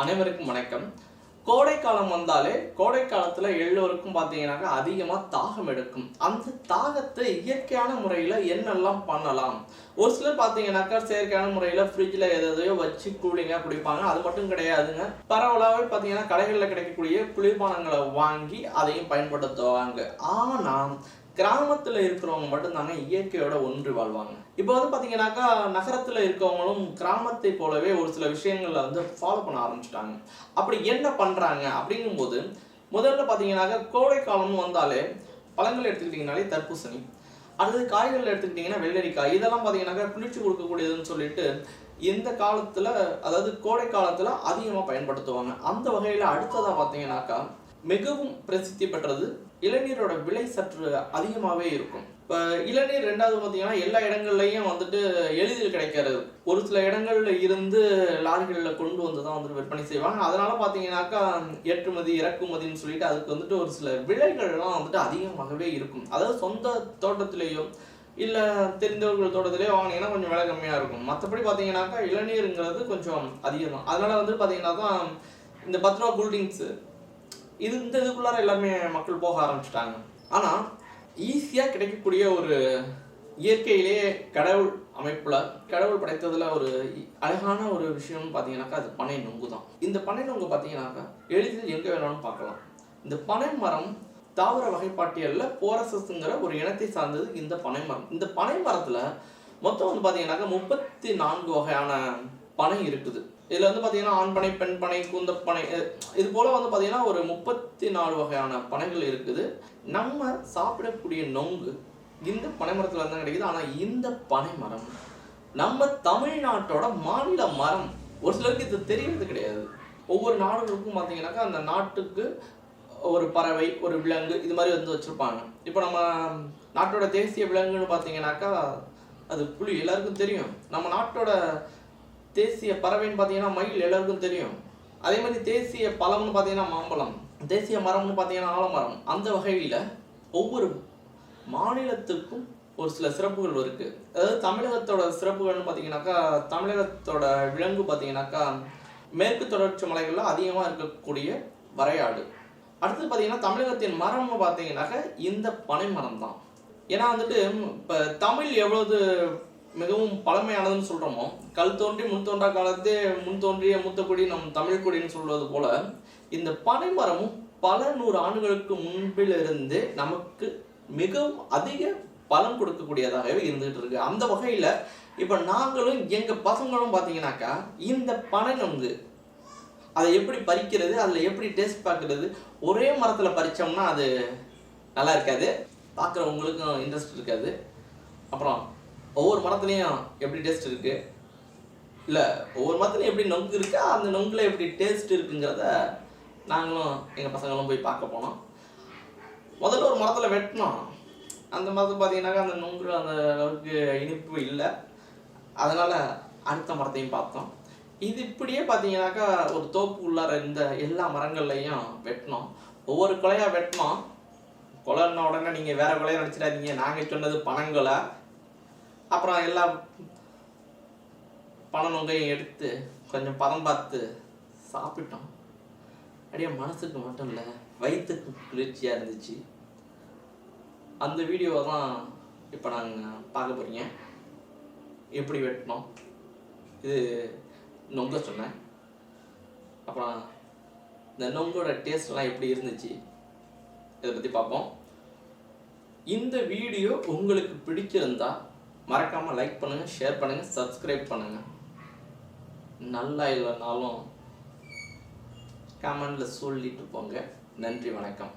அனைவருக்கும் வணக்கம். கோடை காலம் வந்தாலே கோடை எல்லோருக்கும் பார்த்தீங்கன்னாக்கா அதிகமாக தாகம் எடுக்கும். அந்த தாகத்தை இயற்கையான முறையில் என்னெல்லாம் பண்ணலாம்? ஒரு சிலர் பார்த்தீங்கன்னாக்கா செயற்கையான முறையில் ஃப்ரிட்ஜில் எதையோ வச்சு கூலிங்காக குடிப்பாங்க. அது மட்டும் கிடையாதுங்க. பரவலாகவே பார்த்தீங்கன்னா கடைகளில் கிடைக்கக்கூடிய குளிர்பானங்களை வாங்கி அதையும் பயன்படுத்துவாங்க. ஆனால் கிராமத்தில் இருக்கிறவங்க மட்டும்தாங்க இயற்கையோட ஒன்று வாழ்வாங்க. இப்போ வந்து பார்த்தீங்கன்னாக்கா நகரத்தில் இருக்கவங்களும் கிராமத்தை போலவே ஒரு சில விஷயங்களில் வந்து ஃபாலோ பண்ண ஆரம்பிச்சிட்டாங்க. அப்படி என்ன பண்ணுறாங்க அப்படிங்கும்போது முதல்ல பார்த்தீங்கன்னாக்கா கோடை காலம்னு வந்தாலே பழங்கள் எடுத்துக்கிட்டிங்கனாலே தர்பூசணி. அடுத்தது காய்கறிகள் எடுத்துக்கிட்டிங்கன்னா வெள்ளரிக்காய். இதெல்லாம் பார்த்தீங்கன்னாக்கா குளிர்ச்சி கொடுக்கக்கூடியதுன்னு சொல்லிட்டு இந்த காலத்தில் அதாவது கோடை காலத்தில் அதிகமாக பயன்படுத்துவாங்க. அந்த வகையில் அடுத்ததாக பார்த்தீங்கன்னாக்கா மிகவும் பிரசித்தி பெற்றது இளநீரோட விலை சற்று அதிகமாகவே இருக்கும். இப்போ இளநீர் ரெண்டாவது பார்த்தீங்கன்னா எல்லா இடங்கள்லையும் வந்துட்டு எளிதில் கிடைக்கிறது. ஒரு சில இடங்களில் இருந்து லாரிகளில் கொண்டு வந்து தான் வந்துட்டு விற்பனை செய்வாங்க. அதனால பார்த்தீங்கன்னாக்கா ஏற்றுமதி இறக்குமதின்னு சொல்லிட்டு அதுக்கு வந்துட்டு ஒரு சில விலைகள்லாம் வந்துட்டு அதிகமாகவே இருக்கும். அதாவது சொந்த தோட்டத்திலேயோ இல்லை தெரிந்தவர்கள் தோட்டத்திலே வாங்கினீங்கன்னா கொஞ்சம் விலை கம்மியாக இருக்கும். மற்றபடி பார்த்தீங்கன்னாக்கா இளநீருங்கிறது கொஞ்சம் அதிகம் தான் அதனால வந்து பார்த்தீங்கன்னா தான் இந்த பத்து ரூபா கூல்ட்ரிங்க்ஸு இது இந்த இதுக்குள்ளார எல்லாமே மக்கள் போக ஆரம்பிச்சிட்டாங்க. ஆனால் ஈஸியாக கிடைக்கக்கூடிய ஒரு இயற்கையிலேயே கடவுள் அமைப்பில் கடவுள் படைத்ததில் ஒரு அழகான ஒரு விஷயம்னு பார்த்தீங்கன்னாக்கா அது பனை நொங்கு தான். இந்த பனை நொங்கு பார்த்தீங்கன்னாக்கா எளிதில் எங்கே வேணாலும் பார்க்கலாம். இந்த பனை மரம் தாவர வகைப்பாட்டியலில் போரசஸ்ங்கிற ஒரு இனத்தை சார்ந்தது இந்த பனை மரம். இந்த பனை மரத்தில் மொத்தம் வந்து பார்த்தீங்கன்னாக்கா முப்பத்தி நான்கு வகையான பனை இருக்குது. இதில் வந்து பார்த்தீங்கன்னா ஆண் பனை பெண் பனை இது போல் வந்து பார்த்தீங்கன்னா ஒரு முப்பத்தி நாலு வகையான பனைகள் இருக்குது. நம்ம சாப்பிடக்கூடிய நொங்கு இந்த பனை மரத்துல தான் கிடைக்குது. ஆனால் இந்த பனை மரம் நம்ம தமிழ்நாட்டோட மாநில மரம். ஒரு சிலருக்கு இது தெரியறது கிடையாது. ஒவ்வொரு நாடுகளுக்கும் பார்த்தீங்கன்னாக்கா அந்த நாட்டுக்கு ஒரு பறவை ஒரு விலங்கு இது மாதிரி வந்து வச்சுருப்பாங்க. இப்போ நம்ம நாட்டோட தேசிய விலங்குன்னு பார்த்தீங்கன்னாக்கா அது புலி எல்லாருக்கும் தெரியும். நம்ம நாட்டோட தேசிய பறவைன்னு பார்த்தீங்கன்னா மயில் எல்லாருக்கும் தெரியும். அதே மாதிரி தேசிய பழம்னு பார்த்தீங்கன்னா மாம்பழம் தேசிய மரம்னு பார்த்தீங்கன்னா ஆலமரம். அந்த வகையில் ஒவ்வொரு மாநிலத்துக்கும் ஒரு சில சிறப்புகள் இருக்குது அதாவது தமிழகத்தோட சிறப்புகள்னு பார்த்தீங்கன்னாக்கா தமிழகத்தோட விலங்கு பார்த்தீங்கன்னாக்கா மேற்கு தொடர்ச்சி மலைகளில் அதிகமாக இருக்கக்கூடிய வரையாடு. அடுத்து பார்த்தீங்கன்னா தமிழகத்தின் மரம்னு பார்த்தீங்கன்னாக்கா இந்த பனை மரம் தான். ஏன்னா வந்துட்டு இப்போ தமிழ் எவ்வளவு மிகவும் பழமையானதுன்னு சொல்கிறோமோ கல் தோன்றி முன் தோன்றா காலத்தே முன் தோன்றிய மூத்த குடி நம் தமிழ் குடின்னு சொல்வது போல இந்த பனை மரமும் பல நூறு ஆண்டுகளுக்கு முன்பிலிருந்து நமக்கு மிகவும் அதிக பலன் கொடுக்கக்கூடியதாகவே இருந்துகிட்டு இருக்கு. அந்த வகையில் இப்போ நாங்களும் எங்கள் பசங்களும் பார்த்தீங்கன்னாக்கா இந்த பனை நொங்கு அதை எப்படி பறிக்கிறது அதில் எப்படி டேஸ்ட் பார்க்குறது ஒரே மரத்தில் பறிச்சோம்னா அது நல்லா இருக்காது. பார்க்குறவங்களுக்கும் இன்ட்ரெஸ்ட் இருக்காது. அப்புறம் ஒவ்வொரு மரத்துலேயும் எப்படி டேஸ்ட் இருக்கு? இல்லை ஒவ்வொரு மரத்துலையும் எப்படி நொங்கு இருக்கா? அந்த நொங்குல எப்படி டேஸ்ட் இருக்குங்கிறத நாங்களும் எங்கள் பசங்களும் போய் பார்க்க போனோம். முதல்ல ஒரு மரத்தில் வெட்டினோம். அந்த மரத்தில் பார்த்தீங்கன்னாக்கா அந்த நொங்கு அந்த அளவுக்கு இனிப்பு இல்லை. அதனால் அடுத்த மரத்தையும் பார்த்தோம். இது இப்படியே பார்த்தீங்கன்னாக்கா ஒரு தோப்பு உள்ளார இந்த எல்லா மரங்கள்லையும் வெட்டினோம். ஒவ்வொரு கொலையாக வெட்டினோம். கொலைன்னா உடனே நீங்கள் வேறு கொலையை நினச்சிடாதீங்க நாங்கள் சொன்னது பனங்கொலை. அப்புறம் எல்லா பண நொங்கையும் எடுத்து கொஞ்சம் பதம் பார்த்து சாப்பிட்டோம். அப்படியே மனசுக்கு மட்டும் இல்லை வயிற்றுக்கு குளிர்ச்சியாக இருந்துச்சு. அந்த வீடியோவை தான் இப்போ நாங்கள் பார்க்க போகிறீங்க எப்படி வெட்டினோம்? இது நொங்க சொன்னேன். அப்புறம் இந்த நொங்கோட டேஸ்ட்லாம் எப்படி இருந்துச்சு? இதை பற்றி பார்ப்போம். இந்த வீடியோ உங்களுக்கு பிடிச்சிருந்தா மறக்காமல் லைக் பண்ணுங்கள் ஷேர் பண்ணுங்கள் சப்ஸ்கிரைப் பண்ணுங்கள் நல்லா இல்லைனாலும் கமெண்டில் சொல்லிட்டு போங்க. நன்றி வணக்கம்.